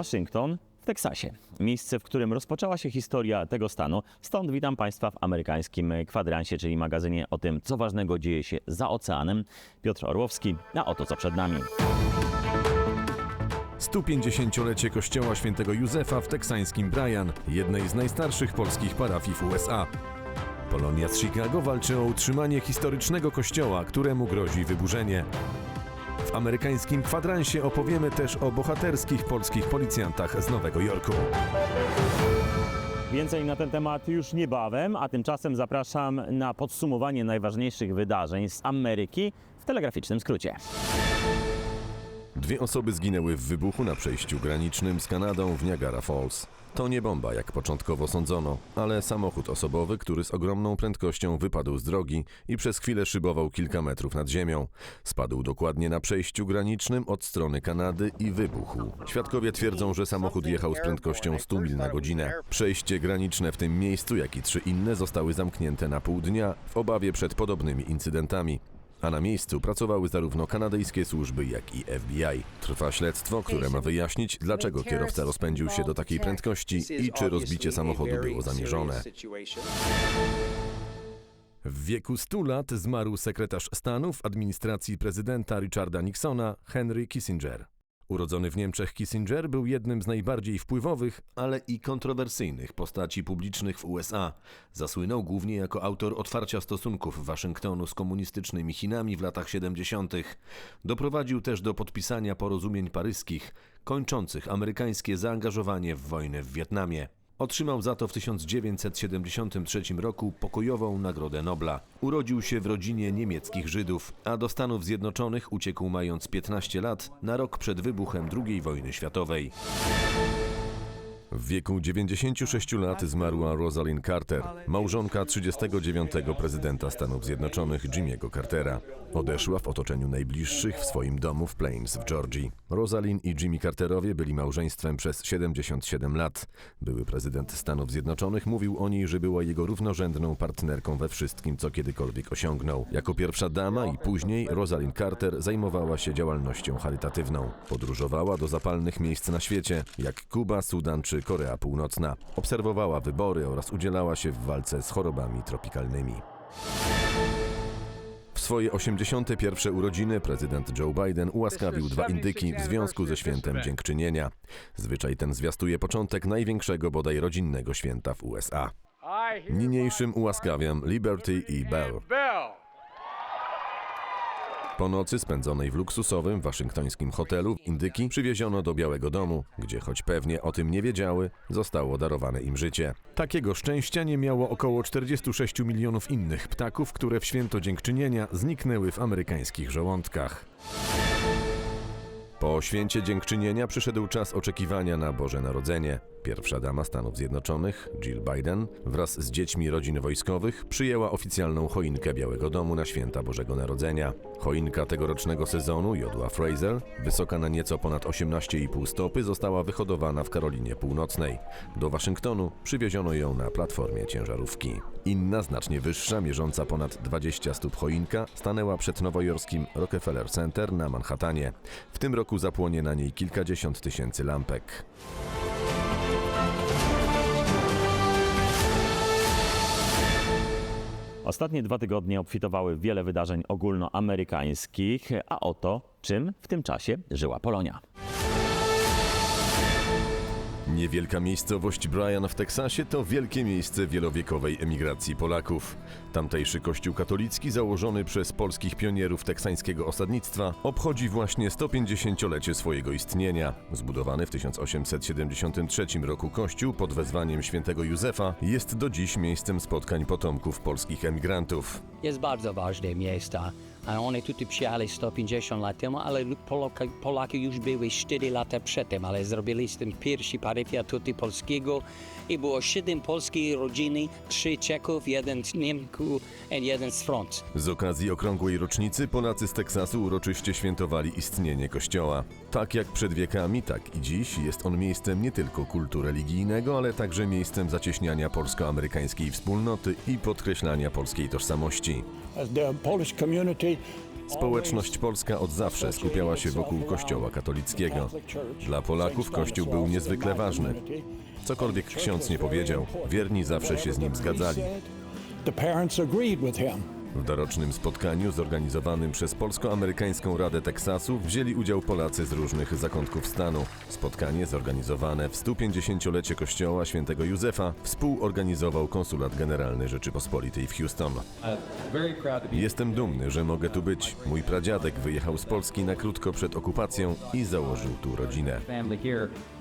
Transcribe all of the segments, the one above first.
Waszyngton w Teksasie. Miejsce, w którym rozpoczęła się historia tego stanu. Stąd witam Państwa w amerykańskim kwadransie, czyli magazynie o tym, co ważnego dzieje się za oceanem. Piotr Orłowski, a oto co przed nami. 150-lecie kościoła świętego Józefa w teksańskim Bryan, jednej z najstarszych polskich parafii w USA. Polonia z Chicago walczy o utrzymanie historycznego kościoła, któremu grozi wyburzenie. W amerykańskim kwadransie opowiemy też o bohaterskich polskich policjantach z Nowego Jorku. Więcej na ten temat już niebawem, a tymczasem zapraszam na podsumowanie najważniejszych wydarzeń z Ameryki w telegraficznym skrócie. Dwie osoby zginęły w wybuchu na przejściu granicznym z Kanadą w Niagara Falls. To nie bomba, jak początkowo sądzono, ale samochód osobowy, który z ogromną prędkością wypadł z drogi i przez chwilę szybował kilka metrów nad ziemią. Spadł dokładnie na przejściu granicznym od strony Kanady i wybuchł. Świadkowie twierdzą, że samochód jechał z prędkością 100 mil na godzinę. Przejście graniczne w tym miejscu, jak i trzy inne zostały zamknięte na pół dnia w obawie przed podobnymi incydentami a na miejscu pracowały zarówno kanadyjskie służby, jak i FBI. Trwa śledztwo, które ma wyjaśnić, dlaczego kierowca rozpędził się do takiej prędkości i czy rozbicie samochodu było zamierzone. W wieku 100 lat zmarł sekretarz stanu w administracji prezydenta Richarda Nixona Henry Kissinger. Urodzony w Niemczech Kissinger był jednym z najbardziej wpływowych, ale i kontrowersyjnych postaci publicznych w USA. Zasłynął głównie jako autor otwarcia stosunków Waszyngtonu z komunistycznymi Chinami w latach 70. Doprowadził też do podpisania porozumień paryskich, kończących amerykańskie zaangażowanie w wojnę w Wietnamie. Otrzymał za to w 1973 roku pokojową Nagrodę Nobla. Urodził się w rodzinie niemieckich Żydów, a do Stanów Zjednoczonych uciekł mając 15 lat, na rok przed wybuchem II wojny światowej. W wieku 96 lat zmarła Rosalind Carter, małżonka 39 prezydenta Stanów Zjednoczonych Jimmy'ego Cartera. Odeszła w otoczeniu najbliższych w swoim domu w Plains w Georgii. Rosalind i Jimmy Carterowie byli małżeństwem przez 77 lat. Były prezydent Stanów Zjednoczonych mówił o niej, że była jego równorzędną partnerką we wszystkim, co kiedykolwiek osiągnął. Jako pierwsza dama i później Rosalind Carter zajmowała się działalnością charytatywną. Podróżowała do zapalnych miejsc na świecie, jak Kuba, Sudan czy Korea Północna. Obserwowała wybory oraz udzielała się w walce z chorobami tropikalnymi. W swoje 81. urodziny prezydent Joe Biden ułaskawił dwa indyki w związku ze świętem dziękczynienia. Zwyczaj ten zwiastuje początek największego bodaj rodzinnego święta w USA. Niniejszym ułaskawiam Liberty i Bell. Po nocy spędzonej w luksusowym waszyngtońskim hotelu indyki przywieziono do Białego Domu, gdzie choć pewnie o tym nie wiedziały, zostało darowane im życie. Takiego szczęścia nie miało około 46 milionów innych ptaków, które w święto dziękczynienia zniknęły w amerykańskich żołądkach. Po święcie dziękczynienia przyszedł czas oczekiwania na Boże Narodzenie. Pierwsza dama Stanów Zjednoczonych, Jill Biden, wraz z dziećmi rodzin wojskowych, przyjęła oficjalną choinkę Białego Domu na święta Bożego Narodzenia. Choinka tegorocznego sezonu, jodła Fraser, wysoka na nieco ponad 18,5 stopy, została wyhodowana w Karolinie Północnej. Do Waszyngtonu przywieziono ją na platformie ciężarówki. Inna, znacznie wyższa, mierząca ponad 20 stóp choinka, stanęła przed nowojorskim Rockefeller Center na Manhattanie. W tym roku zapłonie na niej kilkadziesiąt tysięcy lampek. Ostatnie dwa tygodnie obfitowały wiele wydarzeń ogólnoamerykańskich, a oto czym w tym czasie żyła Polonia. Niewielka miejscowość Bryan w Teksasie to wielkie miejsce wielowiekowej emigracji Polaków. Tamtejszy kościół katolicki założony przez polskich pionierów teksańskiego osadnictwa obchodzi właśnie 150-lecie swojego istnienia. Zbudowany w 1873 roku kościół pod wezwaniem świętego Józefa jest do dziś miejscem spotkań potomków polskich emigrantów. jest bardzo ważne miejsce. A one tutaj przyjechali 150 lat temu, ale Polaka, Polaki już były 4 lata przedtem, ale zrobili z tym pierwszy parafia tutaj polskiego i było 7 polskich rodziny, 3 Czeków, jeden z Niemków i jeden z Francji. Z okazji okrągłej rocznicy Polacy z Teksasu uroczyście świętowali istnienie kościoła. Tak jak przed wiekami, tak i dziś jest on miejscem nie tylko kultu religijnego, ale także miejscem zacieśniania polsko-amerykańskiej wspólnoty i podkreślania polskiej tożsamości. The Polish community Społeczność polska od zawsze skupiała się wokół Kościoła katolickiego. Dla Polaków Kościół był niezwykle ważny. Cokolwiek ksiądz nie powiedział, wierni zawsze się z nim zgadzali. The parents agreed with him. W dorocznym spotkaniu zorganizowanym przez Polsko-Amerykańską Radę Teksasu wzięli udział Polacy z różnych zakątków stanu. Spotkanie zorganizowane w 150-lecie Kościoła Świętego Józefa współorganizował Konsulat Generalny Rzeczypospolitej w Houston. Jestem dumny, że mogę tu być. Mój pradziadek wyjechał z Polski na krótko przed okupacją i założył tu rodzinę.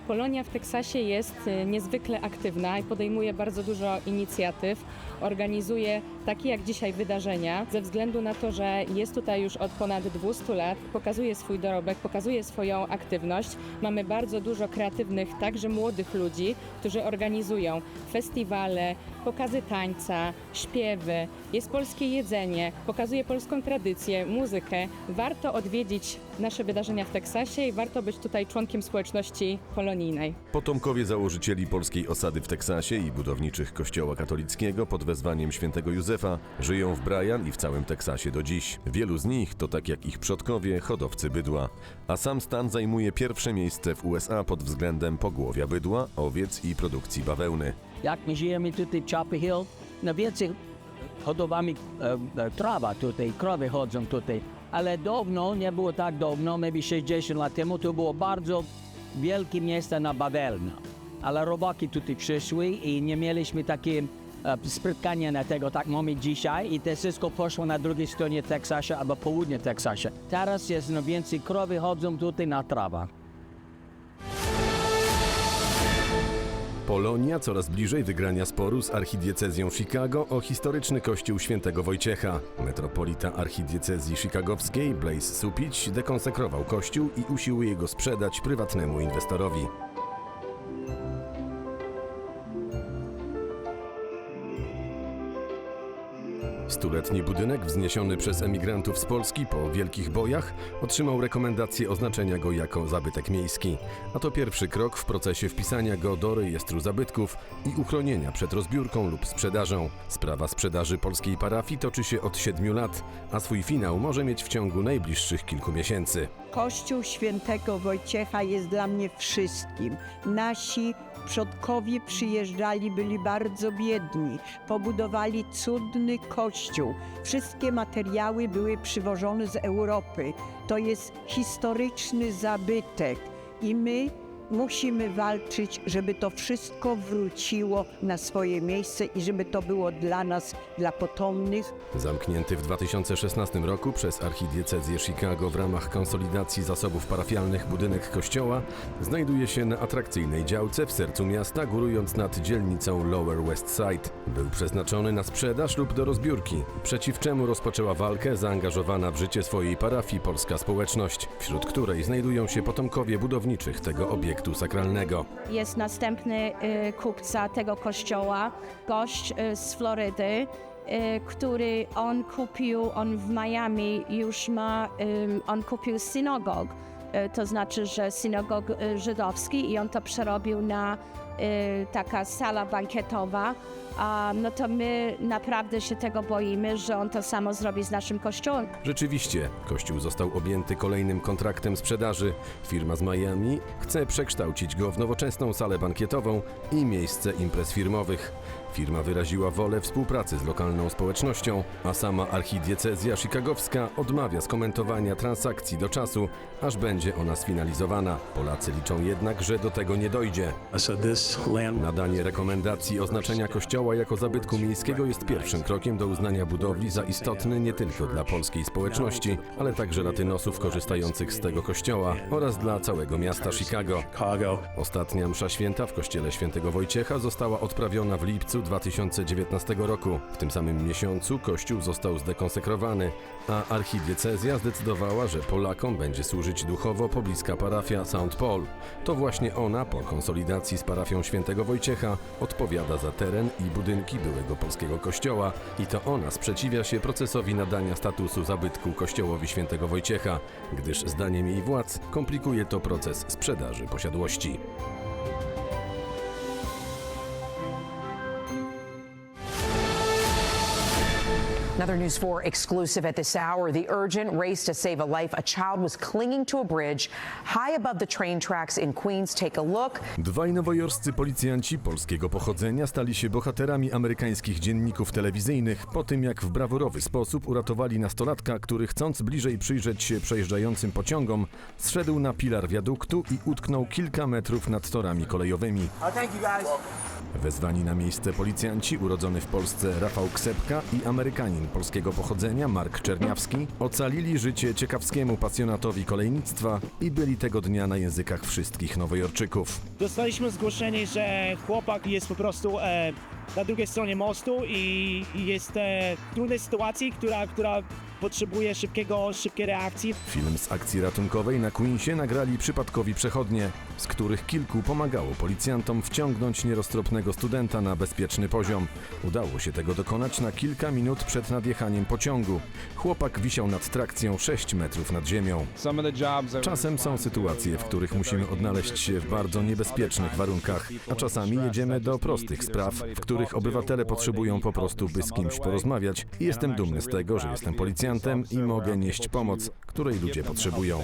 Polonia w Teksasie jest y, niezwykle aktywna i podejmuje bardzo dużo inicjatyw. Organizuje takie jak dzisiaj wydarzenia, ze względu na to, że jest tutaj już od ponad 200 lat, pokazuje swój dorobek, pokazuje swoją aktywność. Mamy bardzo dużo kreatywnych, także młodych ludzi, którzy organizują festiwale, pokazy tańca, śpiewy, jest polskie jedzenie, pokazuje polską tradycję, muzykę. Warto odwiedzić nasze wydarzenia w Teksasie i warto być tutaj członkiem społeczności polonijnej. Potomkowie założycieli polskiej osady w Teksasie i budowniczych kościoła katolickiego pod wezwaniem świętego Józefa żyją w Bryan i w całym Teksasie do dziś. Wielu z nich to tak jak ich przodkowie hodowcy bydła, a sam stan zajmuje pierwsze miejsce w USA pod względem pogłowia bydła, owiec i produkcji bawełny. Jak my żyjemy tutaj w Chapel Hill, na więcej hodowamy e, e, trawa tutaj, krowy chodzą tutaj. Ale dawno, nie było tak dawno, maybe 60 lat temu, to było bardzo wielkie miejsce na bawełnę. Ale robaki tutaj przyszły i nie mieliśmy takie e, spotkania na tego, tak mamy dzisiaj i to wszystko poszło na drugiej stronie Teksasu albo południe Teksasu. Teraz jest no więcej krowy chodzą tutaj na trawa. Polonia coraz bliżej wygrania sporu z archidiecezją Chicago o historyczny kościół świętego Wojciecha. Metropolita archidiecezji chicagowskiej Blaise Supić dekonsekrował kościół i usiłuje go sprzedać prywatnemu inwestorowi. Stuletni budynek, wzniesiony przez emigrantów z Polski po wielkich bojach, otrzymał rekomendację oznaczenia go jako zabytek miejski. A to pierwszy krok w procesie wpisania go do rejestru zabytków i uchronienia przed rozbiórką lub sprzedażą. Sprawa sprzedaży polskiej parafii toczy się od siedmiu lat, a swój finał może mieć w ciągu najbliższych kilku miesięcy. Kościół świętego Wojciecha jest dla mnie wszystkim. Nasi przodkowie przyjeżdżali, byli bardzo biedni, pobudowali cudny kościół. Wszystkie materiały były przywożone z Europy. To jest historyczny zabytek i my musimy walczyć, żeby to wszystko wróciło na swoje miejsce i żeby to było dla nas, dla potomnych, Zamknięty w 2016 roku przez archidiecezję Chicago w ramach konsolidacji zasobów parafialnych budynek kościoła znajduje się na atrakcyjnej działce w sercu miasta, górując nad dzielnicą Lower West Side. Był przeznaczony na sprzedaż lub do rozbiórki, przeciw czemu rozpoczęła walkę zaangażowana w życie swojej parafii polska społeczność, wśród której znajdują się potomkowie budowniczych tego obiektu sakralnego. jest następny y, kupca tego kościoła, gość y, z Florydy, y, który on kupił, on w Miami już ma, ym, on kupił synagog, y, to znaczy, że synagog y, żydowski i on to przerobił na y, taka sala bankietowa. A, no to my naprawdę się tego boimy, że on to samo zrobi z naszym kościołem. Rzeczywiście, kościół został objęty kolejnym kontraktem sprzedaży. Firma z Miami chce przekształcić go w nowoczesną salę bankietową i miejsce imprez firmowych. Firma wyraziła wolę współpracy z lokalną społecznością, a sama archidiecezja chicagowska odmawia skomentowania transakcji do czasu, aż będzie ona sfinalizowana. Polacy liczą jednak, że do tego nie dojdzie. Nadanie rekomendacji oznaczenia kościoła jako zabytku miejskiego jest pierwszym krokiem do uznania budowli za istotny nie tylko dla polskiej społeczności, ale także latynosów korzystających z tego kościoła oraz dla całego miasta Chicago. Ostatnia msza święta w kościele świętego Wojciecha została odprawiona w lipcu 2019 roku. W tym samym miesiącu kościół został zdekonsekrowany, a archidiecezja zdecydowała, że Polakom będzie służyć duchowo pobliska parafia St. Paul. To właśnie ona po konsolidacji z parafią świętego Wojciecha odpowiada za teren i budynki byłego polskiego kościoła i to ona sprzeciwia się procesowi nadania statusu zabytku kościołowi świętego Wojciecha, gdyż zdaniem jej władz komplikuje to proces sprzedaży posiadłości. Another News 4 exclusive at this hour. The urgent race to save a life. A child was clinging to a bridge high above the train tracks in Queens. Take a look. Dwaj nowojorscy policjanci polskiego pochodzenia stali się bohaterami amerykańskich dzienników telewizyjnych po tym, jak w brawurowy sposób uratowali nastolatka, który chcąc bliżej przyjrzeć się przejeżdżającym pociągom, zszedł na pilar wiaduktu i utknął kilka metrów nad torami kolejowymi. Wezwani na miejsce policjanci, urodzony w Polsce Rafał Ksepka i Amerykanin polskiego pochodzenia Mark Czerniawski, ocalili życie ciekawskiemu pasjonatowi kolejnictwa i byli tego dnia na językach wszystkich Nowojorczyków. Dostaliśmy zgłoszenie, że chłopak jest po prostu e, na drugiej stronie mostu i i jest e, w trudnej sytuacji, która, która potrzebuje szybkiego, szybkiej reakcji. Film z akcji ratunkowej na Queensie nagrali przypadkowi przechodnie, z których kilku pomagało policjantom wciągnąć nieroztropnego studenta na bezpieczny poziom. Udało się tego dokonać na kilka minut przed nadjechaniem pociągu. Chłopak wisiał nad trakcją 6 metrów nad ziemią. Czasem są sytuacje, w których musimy odnaleźć się w bardzo niebezpiecznych warunkach, a czasami jedziemy do prostych spraw, w których obywatele potrzebują po prostu by z kimś porozmawiać. Jestem dumny z tego, że jestem policjantem i mogę nieść pomoc, której ludzie potrzebują.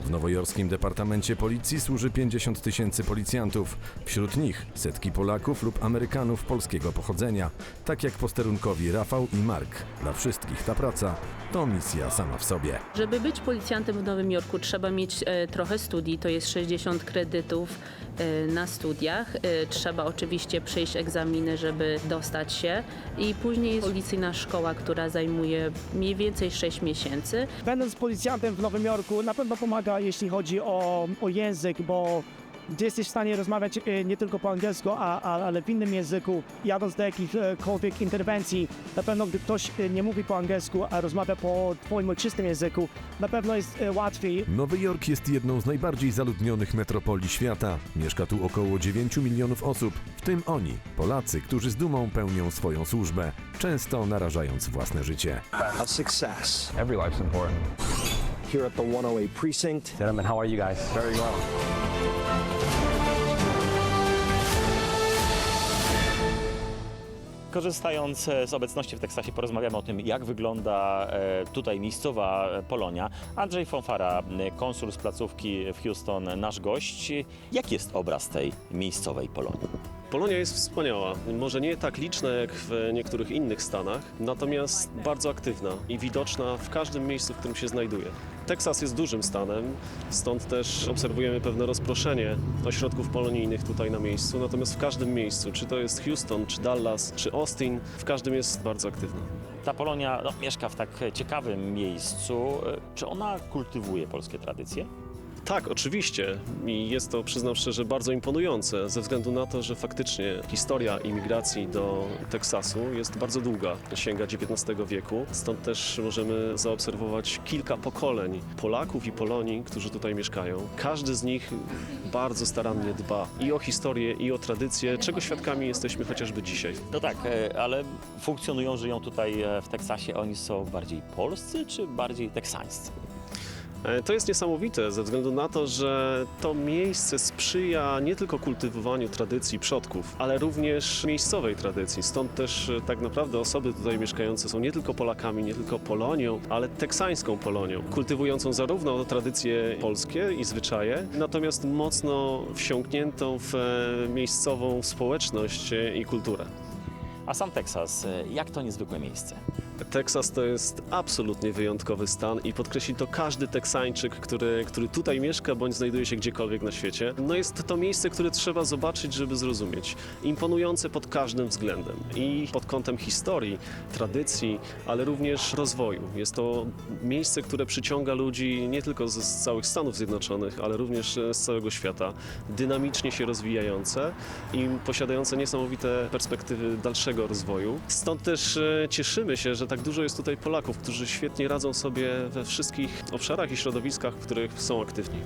W nowojorskim Departamencie Policji służy 50 tysięcy policjantów. Wśród nich setki Polaków lub Amerykanów polskiego pochodzenia, tak jak posterunkowi Rafał i Mark. Dla wszystkich ta praca to misja sama w sobie. Żeby być policjantem w Nowym Jorku trzeba mieć e, trochę studii, to jest 60 kredytów na studiach. E, trzeba oczywiście przejść egzaminy, żeby dostać się i później jest policyjna szkoła, która zajmuje mniej więcej 6 miesięcy. Będąc policjantem w Nowym Jorku na pewno pomaga, jeśli chodzi o, o język, bo gdy jesteś w stanie rozmawiać e, nie tylko po angielsku, a, a, ale w innym języku, jadąc do jakichkolwiek interwencji, na pewno gdy ktoś e, nie mówi po angielsku, a rozmawia po twoim ojczystym języku, na pewno jest e, łatwiej. Nowy Jork jest jedną z najbardziej zaludnionych metropolii świata. Mieszka tu około 9 milionów osób, w tym oni, Polacy, którzy z dumą pełnią swoją służbę, często narażając własne życie. a success. Every life's important. Here at the 108 precinct, Gentlemen, how are you guys? Very well. Korzystając e, z obecności w Teksasie, porozmawiamy o tym, jak wygląda e, tutaj miejscowa Polonia. Andrzej Fonfara, e, konsul z placówki w Houston, nasz gość. Jaki jest obraz tej miejscowej Polonii? Polonia jest wspaniała. Może nie tak liczna jak w niektórych innych stanach, natomiast bardzo aktywna i widoczna w każdym miejscu, w którym się znajduje. Teksas jest dużym stanem, stąd też obserwujemy pewne rozproszenie ośrodków polonijnych tutaj na miejscu. Natomiast w każdym miejscu, czy to jest Houston, czy Dallas, czy Austin, w każdym jest bardzo aktywna. Ta Polonia no, mieszka w tak ciekawym miejscu. Czy ona kultywuje polskie tradycje? Tak, oczywiście. I jest to, przyznam szczerze, bardzo imponujące, ze względu na to, że faktycznie historia imigracji do Teksasu jest bardzo długa, sięga XIX wieku. Stąd też możemy zaobserwować kilka pokoleń Polaków i Polonii, którzy tutaj mieszkają. Każdy z nich bardzo starannie dba i o historię, i o tradycję, czego świadkami jesteśmy chociażby dzisiaj. No tak, e, ale funkcjonują, żyją tutaj e, w Teksasie. Oni są bardziej polscy czy bardziej teksańscy? E, To jest niesamowite ze względu na to, że to miejsce sprzyja nie tylko kultywowaniu tradycji przodków, ale również miejscowej tradycji. Stąd też e, tak naprawdę osoby tutaj mieszkające są nie tylko Polakami, nie tylko Polonią, ale teksańską Polonią, kultywującą zarówno tradycje polskie i zwyczaje, natomiast mocno wsiąkniętą w e, miejscową społeczność i kulturę. A sam Teksas, jak to niezwykłe miejsce? Teksas to jest absolutnie wyjątkowy stan i podkreśli to każdy Teksańczyk, który, który tutaj mieszka bądź znajduje się gdziekolwiek na świecie. No jest to miejsce, które trzeba zobaczyć, żeby zrozumieć. Imponujące pod każdym względem i pod kątem historii, tradycji, ale również rozwoju. Jest to miejsce, które przyciąga ludzi nie tylko z, całych Stanów Zjednoczonych, ale również e, z całego świata. Dynamicznie się rozwijające i posiadające niesamowite perspektywy dalszego rozwoju. Stąd też e, cieszymy się, że tak dużo jest tutaj Polaków, którzy świetnie radzą sobie we wszystkich obszarach i środowiskach, w których są aktywni.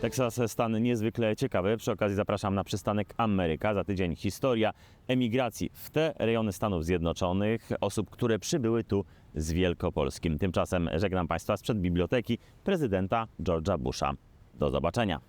Teksas stan niezwykle ciekawy. Przy okazji zapraszam na przystanek Ameryka. Za tydzień historia emigracji w te rejony Stanów Zjednoczonych, osób, które przybyły tu z Wielkopolskim. Tymczasem żegnam Państwa sprzed biblioteki prezydenta George'a Busha. Do zobaczenia.